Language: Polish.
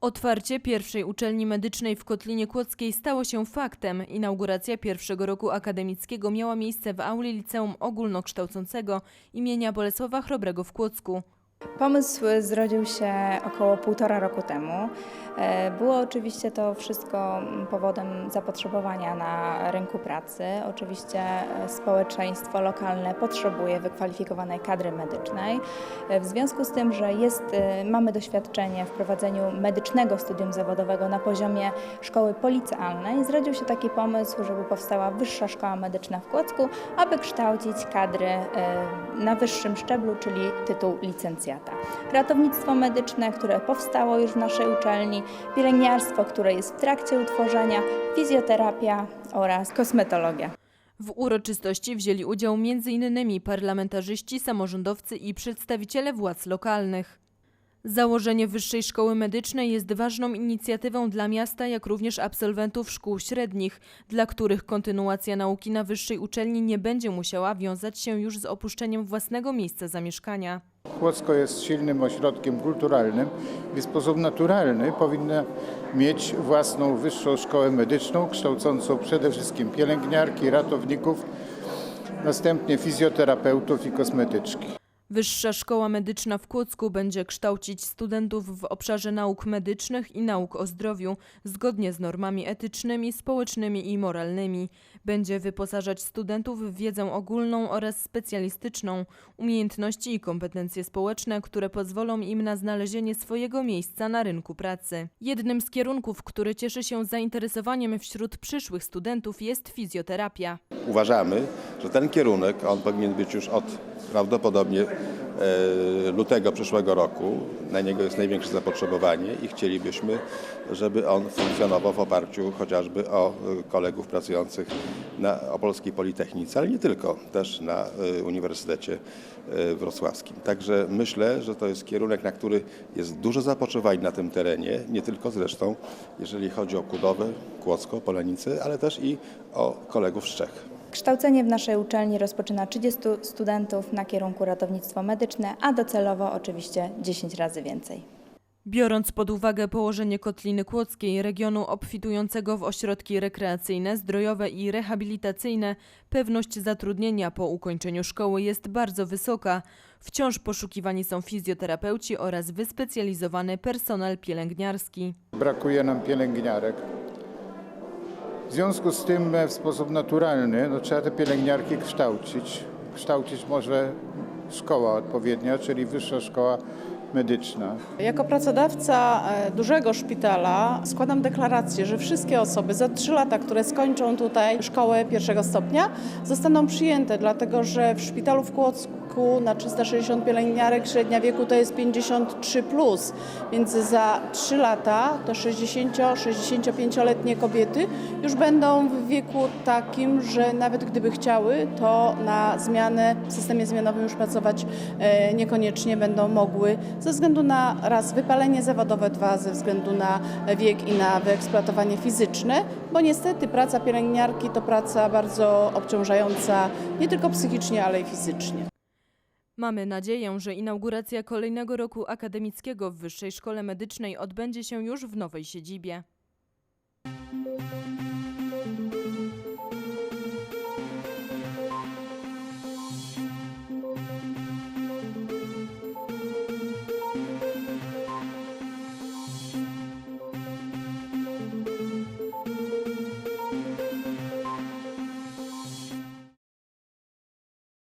Otwarcie pierwszej uczelni medycznej w Kotlinie Kłodzkiej stało się faktem. Inauguracja pierwszego roku akademickiego miała miejsce w auli Liceum Ogólnokształcącego imienia Bolesława Chrobrego w Kłodzku. Pomysł zrodził się około półtora roku temu. E, Było oczywiście to wszystko powodem zapotrzebowania na rynku pracy. Oczywiście e, społeczeństwo lokalne potrzebuje wykwalifikowanej kadry medycznej. E, W związku z tym, że jest, mamy doświadczenie w prowadzeniu medycznego studium zawodowego na poziomie szkoły policealnej, zrodził się taki pomysł, żeby powstała Wyższa Szkoła Medyczna w Kłodzku, aby kształcić kadry na wyższym szczeblu, czyli tytuł licencjata. Ratownictwo medyczne, które powstało już w naszej uczelni, pielęgniarstwo, które jest w trakcie utworzenia, fizjoterapia oraz kosmetologia. W uroczystości wzięli udział m.in. parlamentarzyści, samorządowcy i przedstawiciele władz lokalnych. Założenie Wyższej Szkoły Medycznej jest ważną inicjatywą dla miasta, jak również absolwentów szkół średnich, dla których kontynuacja nauki na wyższej uczelni nie będzie musiała wiązać się już z opuszczeniem własnego miejsca zamieszkania. Kłodzko jest silnym ośrodkiem kulturalnym i w sposób naturalny powinna mieć własną wyższą szkołę medyczną, kształcącą przede wszystkim pielęgniarki, ratowników, następnie fizjoterapeutów i kosmetyczki. Wyższa Szkoła Medyczna w Kłodzku będzie kształcić studentów w obszarze nauk medycznych i nauk o zdrowiu zgodnie z normami etycznymi, społecznymi i moralnymi. Będzie wyposażać studentów w wiedzę ogólną oraz specjalistyczną, umiejętności i kompetencje społeczne, które pozwolą im na znalezienie swojego miejsca na rynku pracy. Jednym z kierunków, który cieszy się zainteresowaniem wśród przyszłych studentów jest fizjoterapia. Uważamy, że ten kierunek, on powinien być już od prawdopodobnie e, lutego przyszłego roku. Na niego jest największe zapotrzebowanie i chcielibyśmy, żeby on funkcjonował w oparciu chociażby o e, kolegów pracujących na Opolskiej Politechnice, ale nie tylko, też na e, Uniwersytecie Wrocławskim. Także myślę, że to jest kierunek, na który jest duże zapotrzebowanie na tym terenie, nie tylko zresztą, jeżeli chodzi o Kudowę, Kłodzko, Polenice, ale też i o kolegów z Czech. Kształcenie w naszej uczelni rozpoczyna 30 studentów na kierunku ratownictwo medyczne, a docelowo oczywiście 10 razy więcej. Biorąc pod uwagę położenie Kotliny Kłodzkiej, regionu obfitującego w ośrodki rekreacyjne, zdrojowe i rehabilitacyjne, pewność zatrudnienia po ukończeniu szkoły jest bardzo wysoka. Wciąż poszukiwani są fizjoterapeuci oraz wyspecjalizowany personel pielęgniarski. Brakuje nam pielęgniarek. W związku z tym e, w sposób naturalny no, trzeba te pielęgniarki kształcić. Kształcić może szkoła odpowiednia, czyli Wyższa Szkoła Medyczna. Jako pracodawca e, dużego szpitala składam deklarację, że wszystkie osoby za 3 lata, które skończą tutaj szkołę pierwszego stopnia, zostaną przyjęte, dlatego że w szpitalu w Kłodzku na 360 pielęgniarek średnia wieku to jest 53, plus, więc za 3 lata to 60-65-letnie kobiety już będą w wieku takim, że nawet gdyby chciały, to na zmianę w systemie zmianowym już pracować e, niekoniecznie będą mogły ze względu na raz wypalenie zawodowe, dwa ze względu na wiek i na wyeksploatowanie fizyczne, bo niestety praca pielęgniarki to praca bardzo obciążająca nie tylko psychicznie, ale i fizycznie. Mamy nadzieję, że inauguracja kolejnego roku akademickiego w Wyższej Szkole Medycznej odbędzie się już w nowej siedzibie.